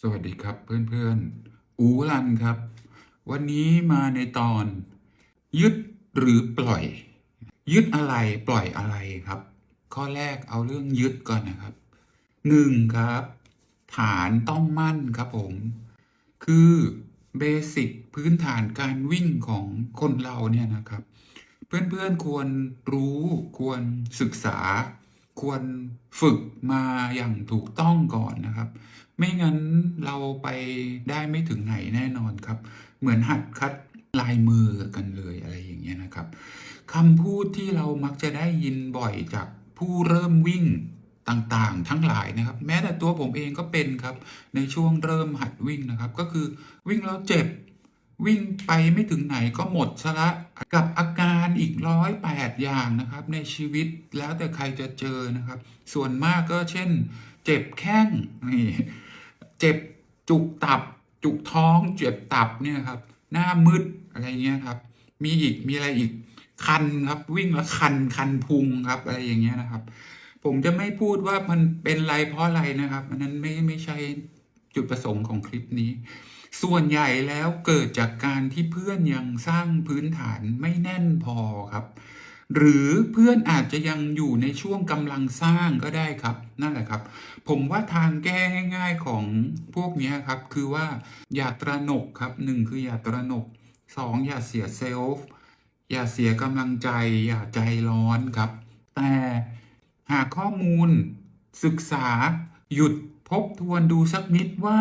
สวัสดีครับเพื่อนๆ อูรันครับ วันนี้มาในตอน ยึดหรือปล่อย ยึดอะไรปล่อยอะไรครับ ข้อแรกเอาเรื่องยึดก่อนนะครับหนึ่งครับ ฐานต้องมั่นครับผม คือเบสิกพื้นฐานการวิ่งของคนเราเนี่ยนะครับ เพื่อนๆควรรู้ควรศึกษา ควรฝึกมาอย่างถูกต้องก่อนนะครับ ไม่งั้นเราไปได้ไม่ถึงไหนแน่นอนครับ เหมือนหัดคัดลายมือกันเลยอะไรอย่างเงี้ยนะครับคำพูดที่เรามักจะได้ยินบ่อยจากผู้เริ่มวิ่งต่างๆ ทั้งหลายนะครับ แม้แต่ตัวผมเองก็เป็นครับ ในช่วงเริ่มหัดวิ่งนะครับ ก็คือวิ่งแล้วเจ็บ วิ่งไปไม่ถึงไหนก็หมดซะละ กับอาการอีกร้อยแปดอย่างนะครับ ในชีวิตแล้วแต่ใครจะเจอนะครับ ส่วนมากก็เช่น เจ็บแข้งนี่เจ็บจุกตับ จุกท้อง เจ็บตับเนี่ยครับ หน้ามืดอะไรเงี้ยครับ มีอีกมีอะไรอีกคันครับ วิ่งแล้วคันคันพุงครับ อะไรอย่างเงี้ยนะครับ ผมจะไม่พูดว่ามันเป็นไรเพราะอะไรนะครับอันนั้นไม่ไม่ใช่จุดประสงค์ของคลิปนี้ ส่วนใหญ่แล้วเกิดจากการที่เพื่อนยังสร้างพื้นฐานไม่แน่นพอครับ หรือเพื่อนอาจจะยังอยู่ในช่วงกำลังสร้างก็ได้ครับ นั่นแหละครับ ผมว่าทางแก้ง่ายๆของพวกนี้ครับ คือว่าอย่าตระหนกครับหนึ่งคืออย่าตระหนกสองอย่าเสียเซลฟ์อย่าเสียกำลังใจ อย่าใจร้อนครับ แต่หากข้อมูลศึกษาหยุดทบทวนดูสักนิดว่า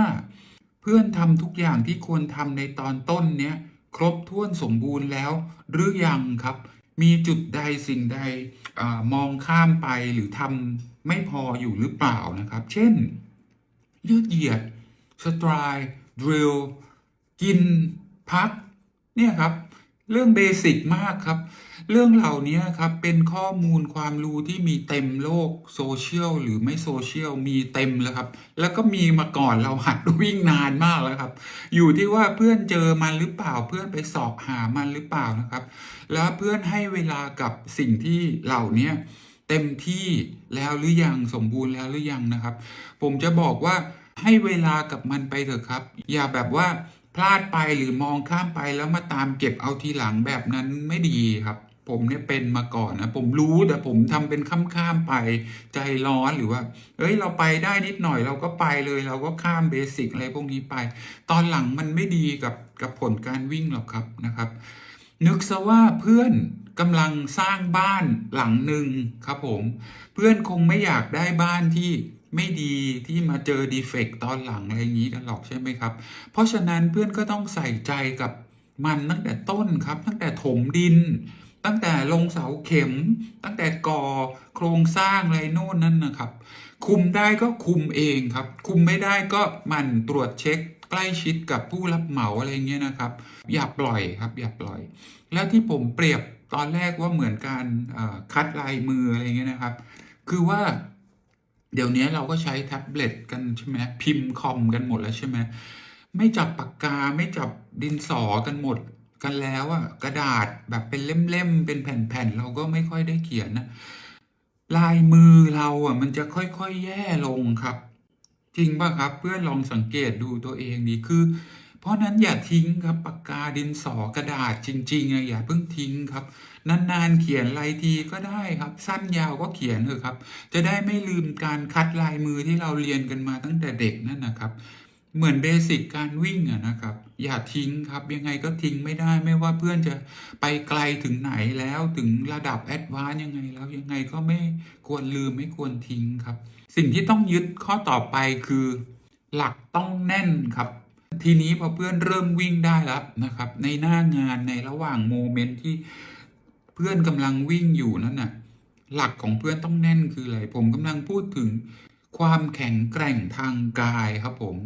เพื่อนทำทุกอย่างที่ควรทำในตอนต้นเนี้ยครบถ้วนสมบูรณ์แล้ว หรือยังครับ มีจุดใดสิ่งใดอมองข้ามไปหรือทำไม่พออยู่หรือเปล่านะครับ เช่น ยืดเหยียดสไตร์ดริลกินพัก เนี่ยครับ เรื่องเบสิกมากครับ เรื่องเหล่านี้ครับเป็นข้อมูลความรู้ที่มีเต็มโลกโซเชียลหรือไม่โซเชียลมีเต็มแล้วครับ แล้วก็มีมาก่อนเราหัดวิ่งนานมากแล้วครับ อยู่ที่ว่าเพื่อนเจอมันหรือเปล่าเพื่อนไปสอบหามันหรือเปล่านะครับ แล้วเพื่อนให้เวลากับสิ่งที่เหล่านี้เต็มที่แล้วหรือยังสมบูรณ์แล้วหรือยังนะครับ ผมจะบอกว่าให้เวลากับมันไปเถอะครับ อย่าแบบว่าพลาดไปหรือมองข้ามไปแล้วมาตามเก็บเอาทีหลังแบบนั้นไม่ดีครับ ผมเนี่ยเป็นมาก่อนนะผมรู้แต่ผมทำเป็นข้ามๆไปใจร้อนหรือว่า เอ้ยเราไปได้นิดหน่อยเราก็ไปเลย เราก็ข้ามเบสิกอะไรพวกนี้ไป ตอนหลังมันไม่ดีกับกับผลการวิ่งหรอกครับนะครับ นึกซะว่าเพื่อนกำลังสร้างบ้านหลังหนึ่งครับผม เพื่อนคงไม่อยากได้บ้านที่ไม่ดีที่มาเจอดีเฟกต์ตอนหลังอะไรอย่างนี้กันหรอกใช่ไหมครับ เพราะฉะนั้นเพื่อนก็ต้องใส่ใจกับมันตั้งแต่ต้นครับ ตั้งแต่ถมดิน ตั้งแต่ลงเสาเข็ม ตั้งแต่ก่อโครงสร้างอะไรโน่นนั่นนะครับ คุมได้ก็คุมเองครับ คุมไม่ได้ก็มันตรวจเช็คใกล้ชิดกับผู้รับเหมาอะไรเงี้ยนะครับ อย่าปล่อยครับ อย่าปล่อย แล้วที่ผมเปรียบตอนแรกว่าเหมือนการคัดลายมืออะไรเงี้ยนะครับ คือว่าเดี๋ยวนี้เราก็ใช้แท็บเล็ตกันใช่ไหมพิมพ์คอมกันหมดแล้วใช่ไหมไม่จับปากกาไม่จับดินสอกันหมด กันแล้วอะกระดาษแบบเป็นเล่มๆเป็นแผ่นๆเราก็ไม่ค่อยได้เขียนนะลายมือเราอะมันจะค่อยๆแย่ลงครับ จริงป่ะครับ เพื่อนลองสังเกตดูตัวเองดีคือ เพราะนั้นอย่าทิ้งครับปากกาดินสอกระดาษจริงๆอะอย่าเพิ่งทิ้งครับ นานๆเขียนลายทีก็ได้ครับ สั้นยาวก็เขียนเถอะครับ จะได้ไม่ลืมการคัดลายมือที่เราเรียนกันมาตั้งแต่เด็กนั่นนะครับ เหมือนเบสิกการวิ่งอะนะครับ อย่าทิ้งครับ ยังไงก็ทิ้งไม่ได้ไม่ว่าเพื่อนจะไปไกลถึงไหนแล้วถึงระดับแอดวานยังไงแล้วยังไงก็ไม่ควรลืมไม่ควรทิ้งครับ สิ่งที่ต้องยึดข้อต่อไปคือ หลักต้องแน่นครับ ทีนี้พอเพื่อนเริ่มวิ่งได้แล้วนะครับ ในหน้างานในระหว่างโมเมนต์ที่เพื่อนกำลังวิ่งอยู่นั่นน่ะหลักของเพื่อนต้องแน่นคืออะไรผมกำลังพูดถึงความแข็งแกร่งทางกายครับผม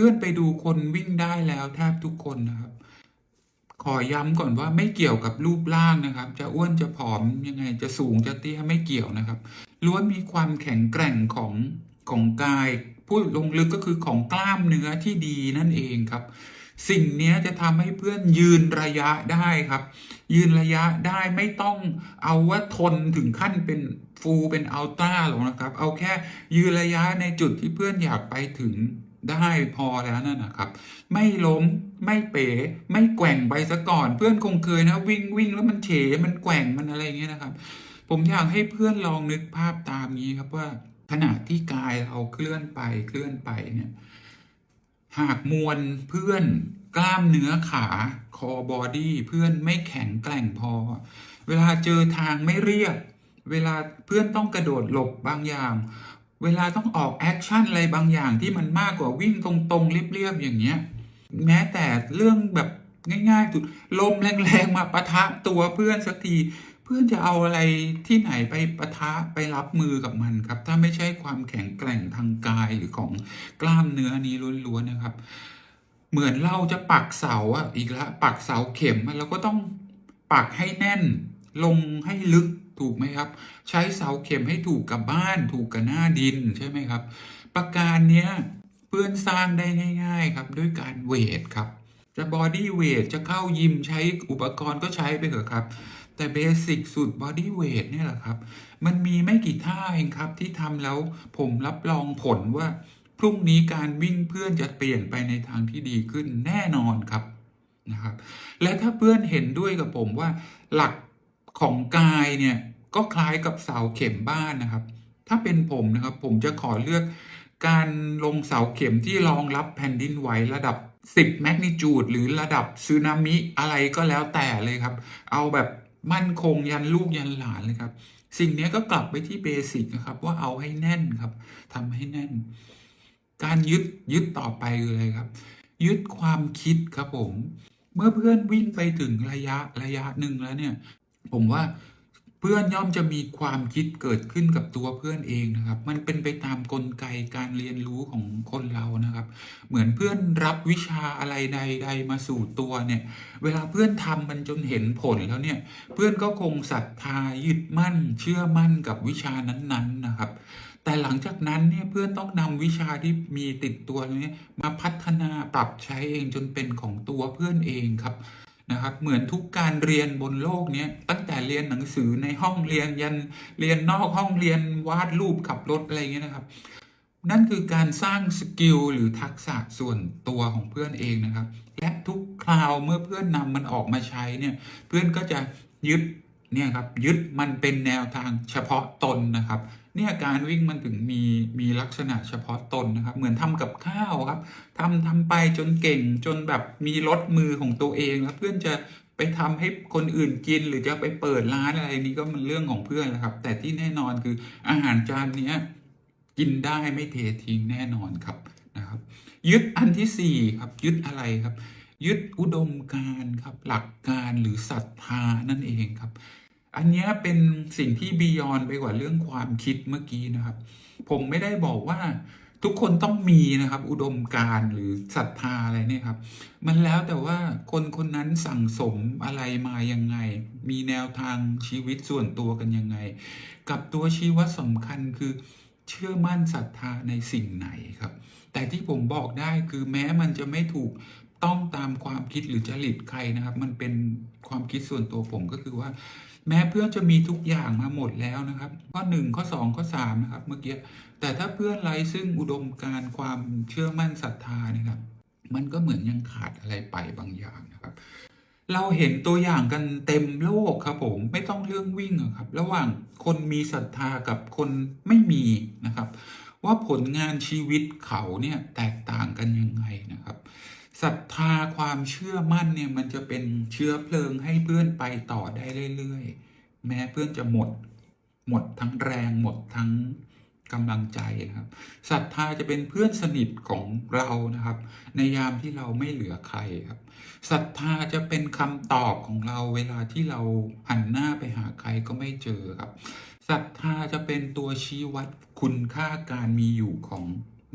พื่อนไปดูคนวิ่งได้แล้วแทบทุกคนนะครับ ขอย้ำก่อนว่าไม่เกี่ยวกับรูปร่างนะครับ จะอ้วนจะผอมยังไงจะสูงจะเตี้ยไม่เกี่ยวนะครับล้วนมีความแข็งแกร่งของของกายพูดลงลึกก็คือของกล้ามเนื้อที่ดีนั่นเองครับ สิ่งนี้จะทำให้เพื่อนยืนระยะได้ครับ ยืนระยะได้ไม่ต้องเอาว่าทนถึงขั้นเป็นฟูเป็นอัลตร้าหรอกนะครับ เอาแค่ยืนระยะในจุดที่เพื่อนอยากไปถึง ได้พอแล้วนั่นนะครับ ไม่ล้มไม่เป๋ไม่แกว่งไปซะก่อน เพื่อนคงเคยนะ วิ่งวิ่งแล้วมันเฉมันแกว่งมันอะไรเงี้ยนะครับ ผมอยากให้เพื่อนลองนึกภาพตามนี้ครับว่า ขณะที่กายเราเคลื่อนไปเคลื่อนไปเนี่ยหากมวลเพื่อนกล้ามเนื้อขาคอบอดี้เพื่อนไม่แข็งแกร่งพอ เวลาเจอทางไม่เรียบ เวลาเพื่อนต้องกระโดดหลบบางอย่าง เวลาต้องออกแอคชั่นอะไรบางอย่างที่มันมากกว่าวิ่งตรงๆเรียบๆอย่างเงี้ย แม้แต่เรื่องแบบง่ายๆสุดลมแรงๆมาปะทะตัวเพื่อนสักที เพื่อนจะเอาอะไรที่ไหนไปปะทะไปรับมือกับมันครับ ถ้าไม่ใช่ความแข็งแกร่งทางกายหรือของกล้ามเนื้อนี้ล้วนๆนะครับ เหมือนเราจะปักเสาอะอีกแล้วปักเสาเข็มอะเราก็ต้องปักให้แน่น ลงให้ลึก ถูกไหมครับ ใช้เสาเข็มให้ถูกกับบ้านถูกกับหน้าดินใช่ไหมครับ ประการเนี้ยเพื่อนสร้างได้ง่าย ๆ ครับ ด้วยการเวทครับจะบอดี้เวทจะเข้ายิมใช้อุปกรณ์ก็ใช้ไปเถอะครับ แต่เบสิกสุดบอดี้เวทเนี่ยแหละครับ มันมีไม่กี่ท่าเองครับ ที่ทำแล้วผมรับรองผลว่า พรุ่งนี้การวิ่งเพื่อนจะเปลี่ยนไปในทางที่ดีขึ้นแน่นอนครับนะครับ และถ้าเพื่อนเห็นด้วยกับผมว่าหลัก ของกายเนี่ยก็คล้ายกับเสาเข็มบ้านนะครับ ถ้าเป็นผมนะครับผมจะขอเลือกการลงเสาเข็มที่รองรับแผ่นดินไหวระดับ 10 แมกนิจูดหรือระดับสึนามิอะไรก็แล้วแต่เลยครับ เอาแบบมั่นคงยันลูกยันหลานเลยครับ สิ่งนี้ก็กลับไปที่เบสิกนะครับ ว่าเอาให้แน่นครับทำให้แน่น การยึดยึดต่อไปคืออะไรครับ ยึดความคิดครับผม เมื่อเพื่อนวิ่งไปถึงระยะระยะหนึ่งแล้วเนี่ย ผมว่าเพื่อนย่อมจะมีความคิดเกิดขึ้นกับตัวเพื่อนเองนะครับ มันเป็นไปตามกลไกการเรียนรู้ของคนเรานะครับ เหมือนเพื่อนรับวิชาอะไรใด ๆ มาสู่ตัวเนี่ย เวลาเพื่อนทำมันจนเห็นผลแล้วเนี่ย เพื่อนก็คงศรัทธายึดมั่น เชื่อมั่นกับวิชานั้นๆนะครับแต่หลังจากนั้นเนี่ยเพื่อนต้องนำวิชาที่มีติดตัวนี้มาพัฒนาปรับใช้เองจนเป็นของตัวเพื่อนเองครับ นะครับ เหมือนทุกการเรียนบนโลกนี้ตั้งแต่เรียนหนังสือในห้องเรียนยันเรียนนอกห้องเรียนวาดรูปขับรถอะไรเงี้ยนะครับ นั่นคือการสร้างสกิลหรือทักษะส่วนตัวของเพื่อนเองนะครับ และทุกคราวเมื่อเพื่อนนำมันออกมาใช้เนี่ยเพื่อนก็จะยึดเนี่ยครับยึดมันเป็นแนวทางเฉพาะตนนะครับเนี่ยการวิ่งมันถึงมีมีลักษณะเฉพาะตนนะครับ เหมือนทำกับข้าวครับทำทำไปจนเก่งจนแบบมีรสมือของตัวเองแล้วเพื่อนจะไปทำให้คนอื่นกินหรือจะไปเปิดร้านอะไรนี้ก็มันเรื่องของเพื่อนแหละครับ แต่ที่แน่นอนคืออาหารจานเนี้ยกินได้ไม่เททิ้งแน่นอนครับนะครับ ยึดอันที่สี่ครับ ยึดอะไรครับ ยึดอุดมการครับ หลักการหรือศรัทธานั่นเองครับ อันนี้เป็นสิ่งที่บียอนไปกว่าเรื่องความคิดเมื่อกี้นะครับ ผมไม่ได้บอกว่าทุกคนต้องมีนะครับ อุดมการหรือศรัทธาอะไรเนี่ยครับ มันแล้วแต่ว่าคนคนนั้นสั่งสมอะไรมายังไง มีแนวทางชีวิตส่วนตัวกันยังไง กับตัวชีวัดสำคัญคือเชื่อมั่นศรัทธาในสิ่งไหนครับ แต่ที่ผมบอกได้คือแม้มันจะไม่ถูกต้องตามความคิดหรือจริตใครนะครับ มันเป็นความคิดส่วนตัวผมก็คือว่า แม้เพื่อนจะมีทุกอย่างมาหมดแล้วนะครับ ข้อหนึ่งข้อสองข้อสามนะครับ เมื่อกี้แต่ถ้าเพื่อนไร้ซึ่งอุดมการความเชื่อมั่นศรัทธานะครับ มันก็เหมือนยังขาดอะไรไปบางอย่างนะครับ เราเห็นตัวอย่างกันเต็มโลกครับผมไม่ต้องเรื่องวิ่งครับ ระหว่างคนมีศรัทธากับคนไม่มีนะครับ ว่าผลงานชีวิตเขาเนี่ยแตกต่างกันยังไงนะครับ ศรัทธาความเชื่อมั่นเนี่ยมันจะเป็นเชื้อเพลิงให้เพื่อนไปต่อได้เรื่อยๆ แม้เพื่อนจะหมด หมดทั้งแรงหมดทั้งกำลังใจนะครับศรัทธาจะเป็นเพื่อนสนิทของเรานะครับ ในยามที่เราไม่เหลือใครครับศรัทธาจะเป็นคำตอบของเราเวลาที่เราหันหน้าไปหาใครก็ไม่เจอครับศรัทธาจะเป็นตัวชี้วัดคุณค่าการมีอยู่ของ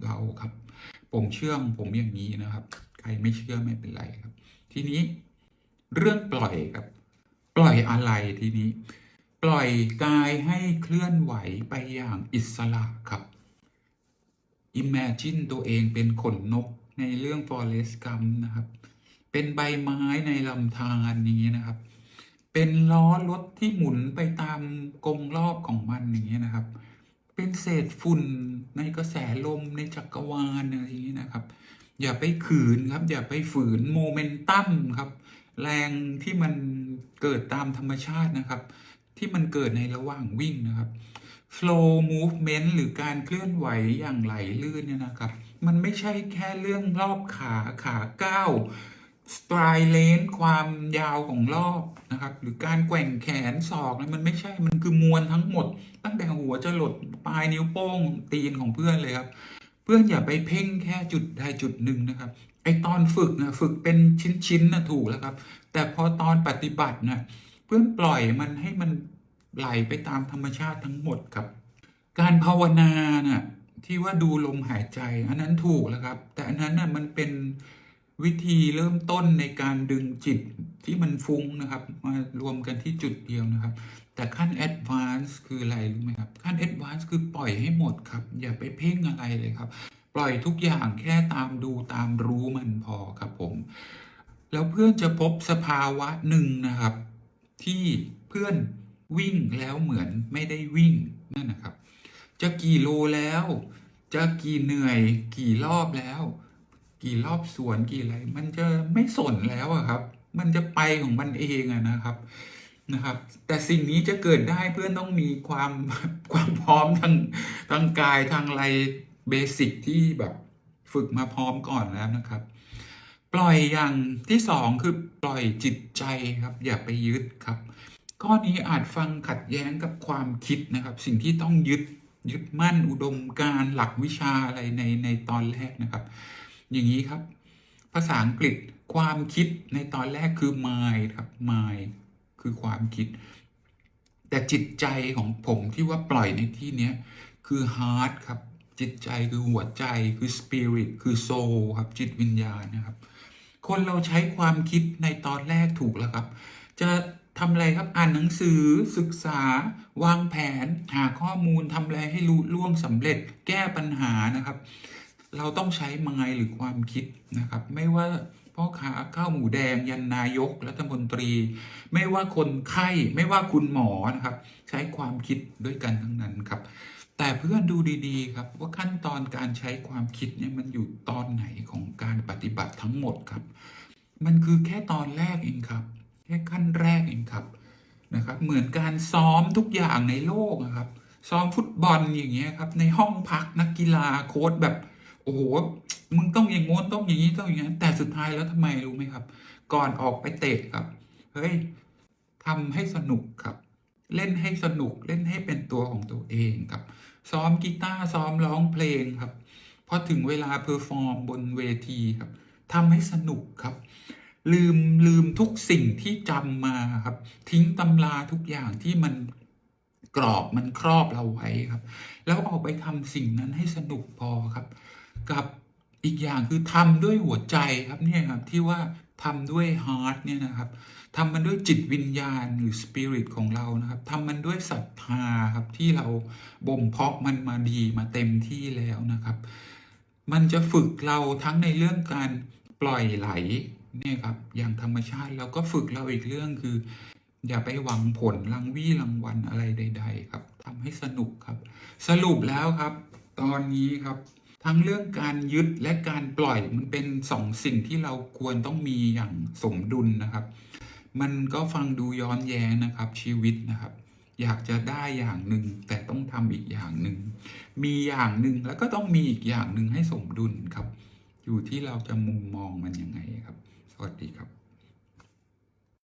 เราครับ ผมเชื่อของผมอย่างนี้นะครับ ใครไม่เชื่อไม่เป็นไรครับ ทีนี้เรื่องปล่อยครับ ปล่อยอะไรทีนี้ ปล่อยกายให้เคลื่อนไหวไปอย่างอิสระครับ Imagine ตัวเองเป็นขนนกในเรื่อง Forest Gump นะครับ เป็นใบไม้ในลำธารนี้นะครับ เป็นล้อรถที่หมุนไปตามกงรอบของมันอย่างนี้ยนะครับ เป็นเศษฝุ่นในกระแสลมในจักรวาลอะไรอย่างนี้นะครับ อย่าไปขืนครับ อย่าไปฝืนโมเมนตัมครับ แรงที่มันเกิดตามธรรมชาตินะครับ ที่มันเกิดในระหว่างวิ่งนะครับ flow movement หรือการเคลื่อนไหวอย่างไหลลื่นเนี่ยนะครับ มันไม่ใช่แค่เรื่องรอบขาขาก้าว stride length ความยาวของรอบนะครับ หรือการแกว่งแขนศอกนี่ยมันไม่ใช่มันคือมวลทั้งหมด ตั้งแต่หัวจะหลดปลายนิ้วโป้งตีนของเพื่อนเลยครับ เพื่อนอย่าไปเพ่งแค่จุดใดจุดหนึ่งนะครับ ไอตอนฝึกนะฝึกเป็นชิ้นๆนะถูกแล้วครับ แต่พอตอนปฏิบัตินะเพื่อนปล่อยมันให้มันไหลไปตามธรรมชาติทั้งหมดครับ การภาวนาน่ะที่ว่าดูลมหายใจ อันนั้นถูกแล้วครับ แต่อันนั้นน่ะมันเป็นวิธีเริ่มต้นในการดึงจิตที่มันฟุ้งนะครับ มารวมกันที่จุดเดียวนะครับ แต่ขั้น advance คืออะไรรู้ไหมครับ ขั้น advance คือปล่อยให้หมดครับ อย่าไปเพ่งอะไรเลยครับ ปล่อยทุกอย่างแค่ตามดูตามรู้มันพอครับผม แล้วเพื่อนจะพบสภาวะหนึ่งนะครับ ที่เพื่อนวิ่งแล้วเหมือนไม่ได้วิ่งนั่นนะครับ จะกี่โลแล้ว จะกี่เหนื่อย กี่รอบแล้ว กี่รอบสวนกี่อะไร มันจะไม่สนแล้วอะครับ มันจะไปของมันเองอะนะครับ นะครับ แต่สิ่งนี้จะเกิดได้เพื่อนต้องมีความความพร้อมทางทางกายทางอะไรเบสิกที่แบบฝึกมาพร้อมก่อนแล้วนะครับ ปล่อยอย่างที่สองคือปล่อยจิตใจครับ อย่าไปยึดครับ ข้อนี้อาจฟังขัดแย้งกับความคิดนะครับ สิ่งที่ต้องยึดยึดมั่นอุดมการหลักวิชาอะไรในในตอนแรกนะครับ อย่างนี้ครับ ภาษาอังกฤษความคิดในตอนแรกคือ mind ครับ mind คือความคิด แต่จิตใจของผมที่ว่าปล่อยในที่นี้คือ heart ครับ จิตใจคือหัวใจคือ spirit คือ soul ครับ จิตวิญญาณนะครับ คนเราใช้ความคิดในตอนแรกถูกแล้วครับ จะทำอะไรครับอ่านหนังสือศึกษา วางแผน หาข้อมูลทำอะไรให้รู้ล่วงสำเร็จแก้ปัญหานะครับ เราต้องใช้มายหรือความคิดนะครับ ไม่ว่า พ่อค้าข้าวหมูแดง ยันนายกรัฐมนตรี ไม่ว่าคนไข้ไม่ว่าคุณหมอนะครับ ใช้ความคิดด้วยกันทั้งนั้นครับ แต่เพื่อนดูดีๆครับ ว่าขั้นตอนการใช้ความคิดเนี่ยมันอยู่ตอนไหนของการปฏิบัติทั้งหมดครับ มันคือแค่ตอนแรกเองครับแค่ขั้นแรกเองครับนะครับ เหมือนการซ้อมทุกอย่างในโลกนะครับ ซ้อมฟุตบอลอย่างเงี้ยครับในห้องพักนักกีฬาโค้ชแบบ โอ้โหมึงต้องอย่างงนต้องอย่างนี้ต้องอย่างนั้นแต่สุดท้ายแล้วทำไมรู้ไหมครับ ก่อนออกไปเตะครับเฮ้ยทำให้สนุกครับ เล่นให้สนุกเล่นให้เป็นตัวของตัวเองครับ ซ้อมกีตาร์ซ้อมร้องเพลงครับพอถึงเวลาเพอร์ฟอร์มบนเวทีครับทำให้สนุกครับ ลืมลืมทุกสิ่งที่จำมาครับ ทิ้งตำราทุกอย่างที่มัน กรอบมันครอบเราไว้ครับ แล้วออกไปทำสิ่งนั้นให้สนุกพอครับ กับอีกอย่างคือทำด้วยหัวใจครับเนี่ยครับที่ว่าทำด้วยฮาร์ดเนี่ยนะครับทำมันด้วยจิตวิญญาณหรือสปิริตของเรานะครับทำมันด้วยศรัทธาครับที่เราบ่มเพาะมันมาดีมาเต็มที่แล้วนะครับ มันจะฝึกเราทั้งในเรื่องการปล่อยไหลเนี่ยครับอย่างธรรมชาติแล้วก็ฝึกเราอีกเรื่องคือ อย่าไปหวังผลรางวี่รางวัลอะไรใด ๆ ครับทำให้สนุกครับ สรุปแล้วครับ ตอนนี้ครับ ทั้งเรื่องการยึดและการปล่อยมันเป็นสองสิ่งที่เราควรต้องมีอย่างสมดุลนะครับ มันก็ฟังดูย้อนแย้งนะครับ ชีวิตนะครับ อยากจะได้อย่างหนึ่งแต่ต้องทำอีกอย่างหนึ่งมีอย่างหนึ่งแล้วก็ต้องมีอีกอย่างหนึ่งให้สมดุลครับ อยู่ที่เราจะมุมมองมันยังไงครับ สวัสดีครับ